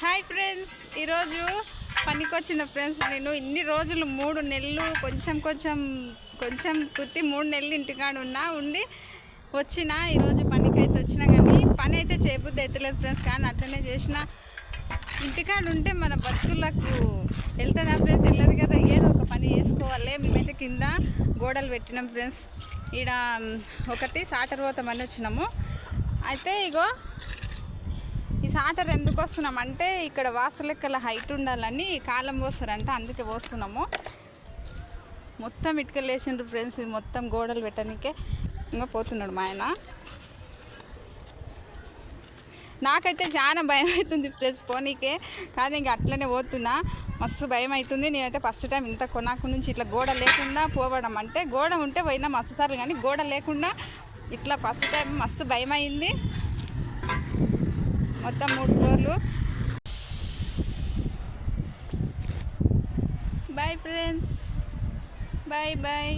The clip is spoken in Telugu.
హాయ్ ఫ్రెండ్స్ ఈరోజు పనికొచ్చిన ఫ్రెండ్స్ నేను ఇన్ని రోజులు మూడు నెలలు కొంచెం కొంచెం కొంచెం కుట్టి మూడు నెలలు ఇంటికాడ ఉన్నా ఉండి వచ్చిన ఈరోజు పనికి అయితే వచ్చిన కానీ పని అయితే చేయబుద్ధి అవుతలేదు ఫ్రెండ్స్ కానీ అట్లనే చేసిన. ఇంటికాడ ఉంటే మన బతుకులకు వెళ్తుందా ఫ్రెండ్స్? వెళ్ళదు కదా ఏదో ఒక పని చేసుకోవాలి. మేమైతే కింద గోడలు పెట్టినాం ఫ్రెండ్స్. ఈడ ఒకటి సాటర్ పోతామని వచ్చినాము. అయితే ఇగో చాటర్ ఎందుకు వస్తున్నాం అంటే ఇక్కడ వాసులెక్కల హైట్ ఉండాలని కాలం పోస్తారంట అందుకే పోస్తున్నాము. మొత్తం ఇటుకలు వేసిండ్రు ఫ్రెండ్స్ మొత్తం గోడలు పెట్టడానికే ఇంకా పోతున్నాడు మా ఆయన. నాకైతే చాలా భయం అవుతుంది ఫ్రెండ్స్ పోనీకే కానీ ఇంక అట్లనే పోతున్నా. మస్తు భయం అవుతుంది. నేనైతే ఫస్ట్ టైం ఇంత కొనాకు నుంచి ఇట్లా గోడ లేకుండా పోవడం అంటే గోడ ఉంటే పోయినా మస్తు సార్లు కానీ గోడ లేకుండా ఇట్లా ఫస్ట్ టైం మస్తు భయం అయింది మొత్తం మూడు ఫ్లోర్లు. Bye friends bye bye